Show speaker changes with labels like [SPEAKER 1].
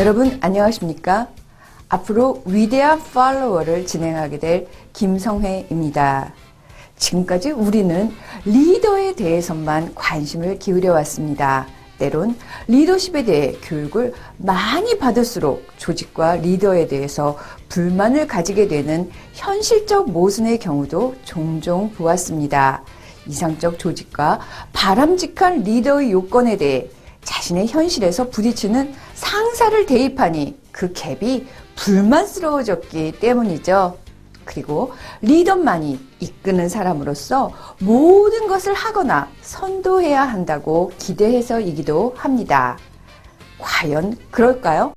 [SPEAKER 1] 여러분 안녕하십니까? 앞으로 위대한 팔로워를 진행하게 될 김성회입니다. 지금까지 우리는 리더에 대해서만 관심을 기울여 왔습니다. 때론 리더십에 대해 교육을 많이 받을수록 조직과 리더에 대해서 불만을 가지게 되는 현실적 모순의 경우도 종종 보았습니다. 이상적 조직과 바람직한 리더의 요건에 대해 자신의 현실에서 부딪히는 상사를 대입하니 그 갭이 불만스러워졌기 때문이죠. 그리고 리더만이 이끄는 사람으로서 모든 것을 하거나 선도해야 한다고 기대해서이기도 합니다. 과연 그럴까요?